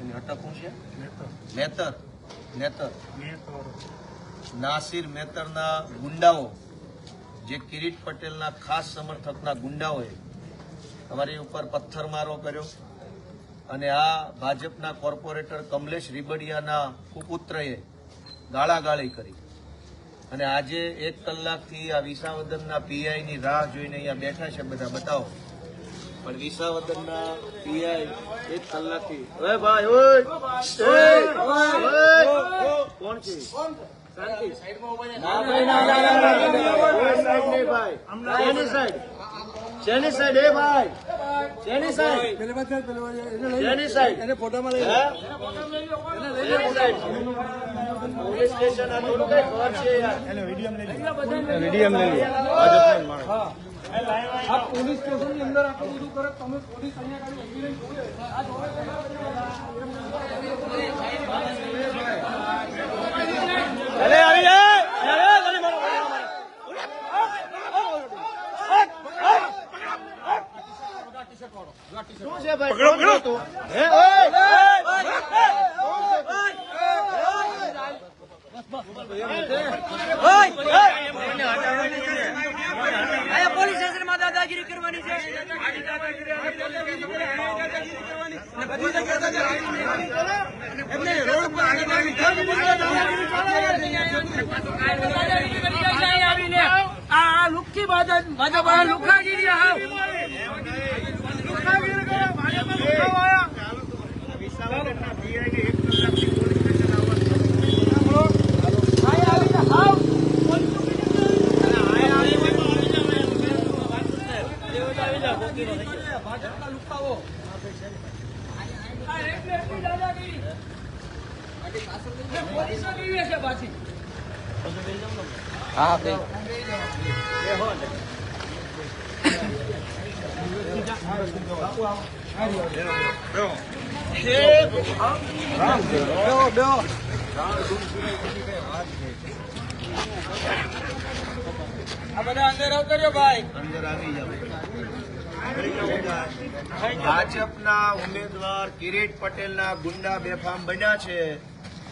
એની અટક શું છે? નેતર નેતર નાસિર મેતરના ગુંડાઓ જે કિરીટ પટેલના ખાસ સમર્થકના ગુંડાઓએ અમારી ઉપર પથ્થરમારો કર્યો અને આ ભાજપના કોર્પોરેટર કમલેશ રીબડિયાના કુપુત્રએ ગાળાગાળી કરી. અને આજે એક કલાકથી આ વિસાવદનના પીઆઈની રાહ જોઈને અહીંયા બેઠા છે બધા. બતાવો. પણ વિસાવદરના પીઆઈ એક કલાકથી હવે ભાઈ ઓય ઓય! ઓય! કોણ છે શાંતિ. ના ભાઈ, ના, સાઈડ નહીં ભાઈ. શેની સાઈડ? શેની સાઈડ એ ભાઈ શેની સાઈડ શેની સાઈડ હે? શેની સાઈડ? પોલીસ સ્ટેશન આ થોડું કઈ ઘર છે યાર આ પોલીસ સ્ટેશનની અંદર આટલું બધું કરે તમે પોલીસ અહીંયા આવી જાય શું છે ભાઈ પકડો પકડો. હે? ઓય અહીંયા પોલીસ સ્ટેશનમાં દાદાગીરી કરવાની છે. આ લુખ્ખી ભાજપ ભાજપ આ લુખાગીરી હાવ લુખાગીરી કરે ભાજપ લુખાવ આયા આયા આવીને હાવ ભાજપના લુખાવો આ એટલે એટલી દાદાગીરી પોલીસો કેવી છે પાછી આ બધા ભાજપના ઉમેદવાર કિરીટ પટેલના ગુંડા બેફામ બન્યા છે.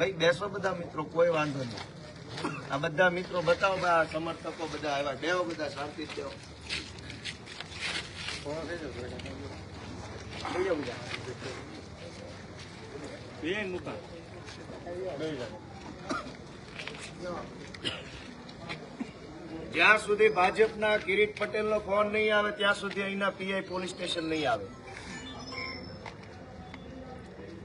ભાઈ બેસો બધા મિત્રો કોઈ વાંધો નહીં. આ બધા મિત્રો બતાવો ભાઈ આ સમર્થકો બધા આવ્યા. બેહો બધા શાંતિ દેવો બેહો. મુકા. જ્યાં સુધી ભાજપના કિરીટ પટેલનો ફોન નહીં આવે ત્યાં સુધી અહીંના પીઆઈ પોલીસ સ્ટેશન નહીં આવે.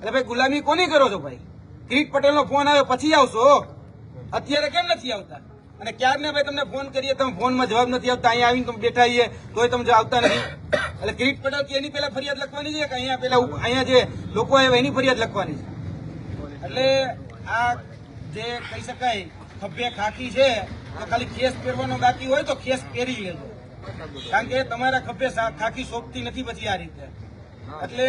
એટલે ભાઈ, ગુલામી કોની કરો છો ભાઈ? કિરીટ પટેલનો ફોન આવ્યો, પછી આવશો? અત્યારે કેમ નથી આવતા? અને ક્યારને ભાઈ તમને ફોન કરીએ, તમે ફોનમાં જવાબ નથી આવતા અહીંયા આવીને તમે બેઠા છીએ તોય તમે આવતા નથી. એટલે કિરીટ પટેલ કે એની પેલા ફરિયાદ લખવાની છે કે અહીંયા પેલા અહીંયા જે લોકો આવ્યા, એની ફરિયાદ લખવાની છે? એટલે આ જે કહી શકાય, ખભે ખાખી છે, તો ખાલી ખેસ પહેરવાનો બાકી હોય તો ખેસ પહેરી લેજો. કારણ કે તમારા ખભે ખાખી સોંપતી નથી પછી આ રીતે. એટલે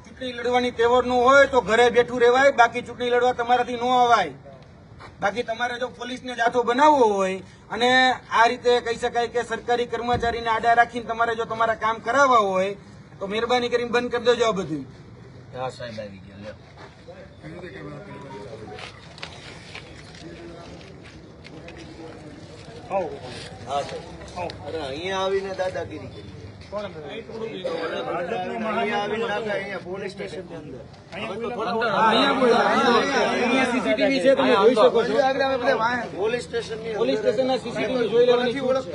ચૂંટણી લડવાની તેવરનું હોય તો ઘરે બેઠું રહેવાય બાકી ચૂંટણી લડવા તમારાથી ન અવાય. બાકી તમારે જો પોલીસને જાથો બનાવવો હોય અને આ રીતે કહી શકાય કે સરકારી કર્મચારીને આડા રાખીને તમારે જો તમારા કામ કરાવવા હોય તો મહેરબાની કરીને બંધ કરી દેજો આ બધું. હા સાહેબ આવી ગયા હા સાહેબ. અરે અહીંયા આવીને દાદાગીરી કરી. પોલીસ સ્ટેશન પોલીસ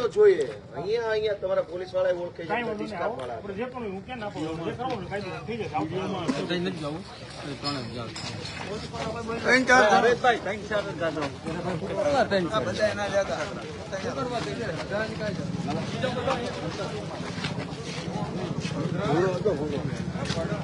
જોઈએ અહીંયા અહીંયા તમારા પોલીસ ઓળખે બધી સ્ટાફ વાળા મારા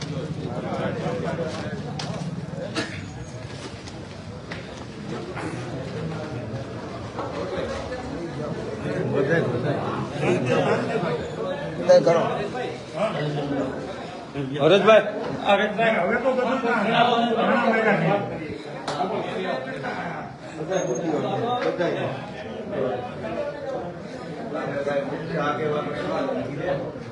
વડીલો થોડી વાર બે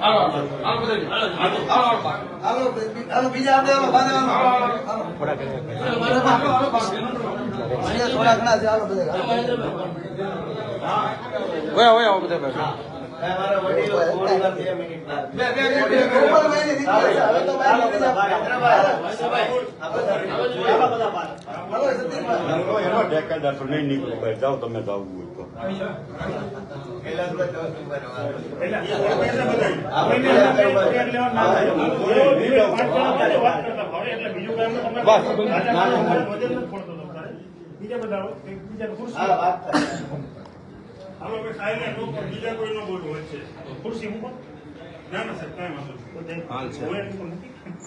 તો બહાર બધા બહાર. આ બધા આ બધા બહાર. એનો નહીં નીકળો ભાઈ જાઓ તમે જાવું હોય તો. બીજા બધા. હાલો ભાઈ સાહેબ બીજા કોઈ નો બોલવું વચ્ચે ખુરશી મૂકો. ના ના સાહેબ કાંઈ વાંધો છે.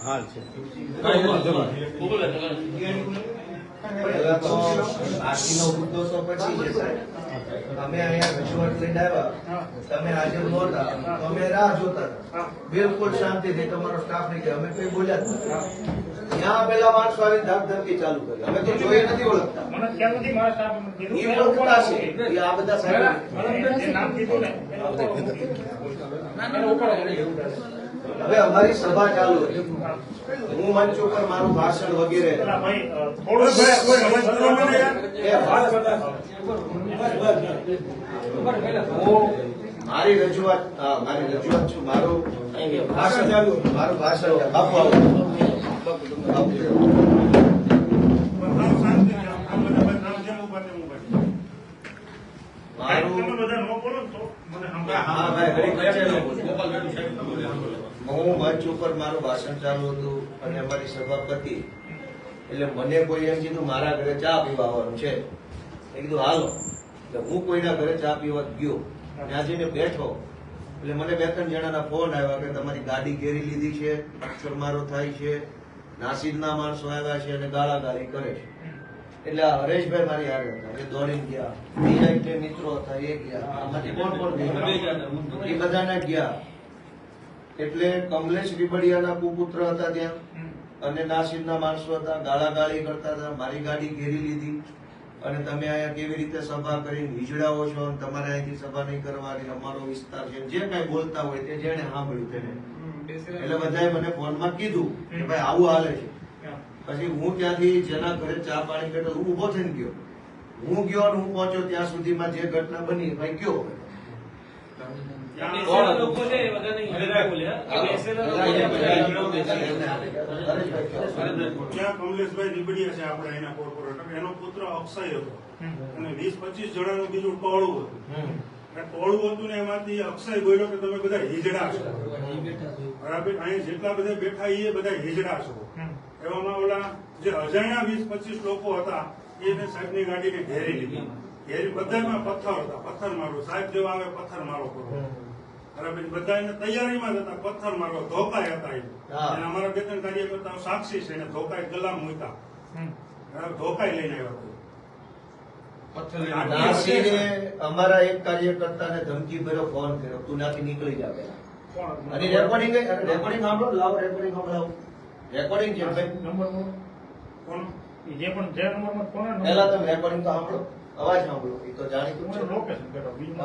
હાલ છે. પેલા તો બાકીનો મુદ્દો તો પછી છે સાહેબ. અમે અહીંયા રજૂઆત લઈને આવ્યા. તમે હાજર નહોતા. અમે રાહ જોતા બિલકુલ શાંતિથી તમારો સ્ટાફ નહીં કે અમે કઈ બોલ્યા ત્યાં પેલા માણસો આવીને ધાકધમકી ચાલુ કરી. અમે તો જોઈએ નથી ઓળખતા. એ ઓળખતા છે. એ આ બધા સાહેબ. ને હવે અમારી સભા ચાલુ હું મંચ ઉપર મારું ભાષણ વગેરે. મારી રજૂઆત મારી રજૂઆત છું મારું ભાષણ. ચાલુ મારું ભાષણ બાપુ આવો. બાપુ. નામ શાંતિ છે. આમ બધા ભાઈ નામ જેમ ઊભા તેમ ઊભા છે. સાહેબ, તમે મારું બધા ન બોલો ને તો મને સંભળાય. હા ભાઈ ઘડીક વચ્ચે ન બોલો. હું મંચ ઉપર મારું ભાષણ ચાલુ હતું અને અમારી સભાપતિ એટલે મને કોઈ એમ કીધું મારા ઘરે ચા પીવા આવવાનું છે. મેં કીધું હાલો. એટલે હું કોઈના ઘરે ચા પીવા ગયો. ત્યાં જઈને બેઠો. એટલે મને બે ત્રણ જણાના ફોન આવ્યા કે તમારી ગાડી ઘેરી લીધી છે પથ્થરમારો થાય છે નાસિદના માણસો આવ્યા છે અને ગાળાગાળી કરે છે. એટલે હરેશભાઈ મારી આગળ હતા. એ દોડીને ગયા. બીજા એક મિત્રો હતા એ ગયા. આમાંથી કોણ કોણ ગયા એ બધાને ગયા. એટલે કમલેશ રીબડિયાના કુપુત્ર હતા ત્યાં. અને નાસિરના માણસો હતા ગાળાગાળી કરતા હતા મારી ગાડી ઘેરી લીધી. અને તમે અહીંયા કેવી રીતે સભા કરીને હિજડાઓ છો અને તમારે અહીંથી સભા નહીં કરવાની અમારો વિસ્તાર છે. જે કઈ બોલતા હોય તે જેને સાંભળ્યું તેને. એટલે બધાએ મને ફોનમાં કીધું કે ભાઈ આવું હાલે છે. પછી હું ત્યાંથી જેના ઘરે ચા પાણી કરતો હું ઊભો થઈને ગયો. હું ગયો અને હું પહોંચ્યો ત્યાં સુધીમાં જે ઘટના બની ભાઈ ગયો. ત્યાં કમલેશભાઈ નીબડિયા છે આપણે એના કોર્પોરેટર. એનો પુત્ર અક્ષય હતો. અને વીસ પચીસ જણાનું બીજું ટોળું હતું. એ ટોળું હતું ને એમાંથી અક્ષય બોલ્યો કે તમે બધા હિજડા છો. બરાબર અહીં જેટલા બધા બેઠા એ બધા હિજડા છો. એવામાં ઓલા જે અજાણ્યા વીસ પચીસ લોકો હતા એને સાહેબની ગાડીને ઘેરી લીધી. ઘેરી બધામાં પથ્થર હતા. પથ્થર મારો. સાહેબ જેવા આવે પથ્થર મારો કરો. બરાબર બધા એને તૈયારીમાં જ હતા પથ્થર મારો ધોકાય હતા એ. અને અમારા બે ત્રણ કાર્યકર્તાઓ સાક્ષી છે એને ધોકાય ગલામ મૂક્યા. બરાબર ધોકાય લઈને આવ્યા અમારા એક કાર્યકર્તાને ધમકી ભર્યો ફોન કર્યો તું નાથી નીકળી જા પહેલા. અને રેકોર્ડિંગ રેકોર્ડિંગ સાંભળો લાવો રેકોર્ડિંગ સંભળાવો રેકોર્ડિંગ છે ભાઈ. કોણ? જે પણ જે કોના પહેલા તમે રેકોર્ડિંગ તો સાંભળો. અવાજ સાંભળો એ તો જાણીતું છે. લોકેશન બીજું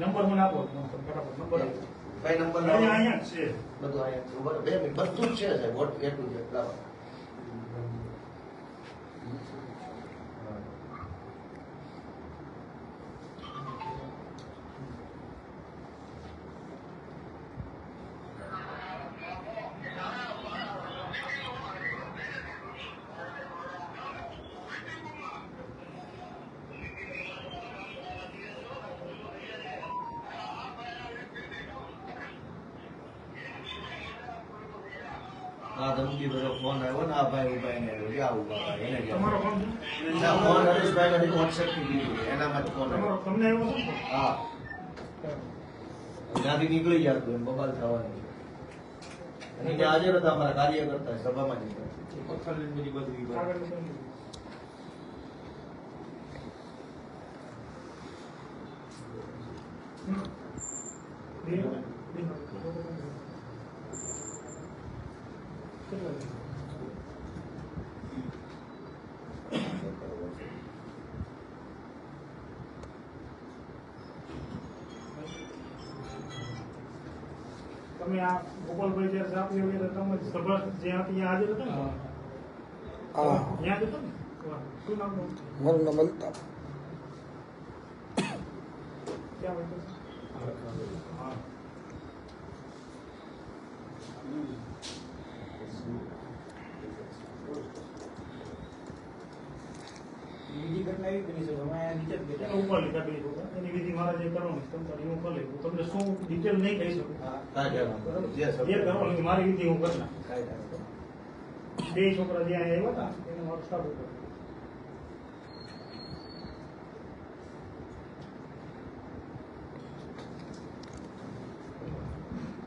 નંબર મને આપો નંબર આપો. ભાઈ નંબર અહીંયા અહીંયા છે. બધું અહીંયા છે. બધું જ છે સાહેબ વોટ એટલું ટુ ઝેડ આ ધમકી ભર્યો ફોન આવ્યો ને આ ભાઈ ઊભા એને આવ્યો. યા ઊભા એને તમારો ફોન ના, ફોન હરેશભાઈ નથી વોટ્સએપથી લીધું એનામાં ફોન તમારો આવ્યો તમને આવ્યો હા. ત્યાંથી નીકળી જતું એમ બબાલ થવાની. અને ત્યાં હાજર હતા અમારા કાર્યકર્તા સભામાં જ હતા. આગળ આ ગોપાલભાઈ જયારે સાપ ગયા હતા, તમે સભા જ્યાં હતી ત્યાં હાજર હતા ને? ત્યાં જ હતા ને? શું નામ મારું નામ અલ્તાફ. બીજી ઘટના એવી બની છે અમે નીચે જ એનો ઉપર લીધા બે. એની વિધિ મારા જે કરવાની છે, તમે તારી હું કરી તમને શું ડિટેલ નહીં કહી શકું. જે કરો સભા- મારી રીતે હું કરી. બે છોકરા જે અહીંયા આવ્યા હતા એને મારું સ્ટાફ ઉપર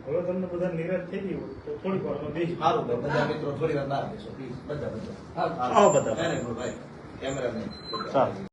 હવે તમને બધા નિરાશ થઈ ગયું તો થોડીક વારમાં બેસી સારું ભાઈ બધા મિત્રો થોડી વાર બહાર બેસો પ્લીઝ. બધા બધા. આવો બધા. કેમેરા નહીં સારું.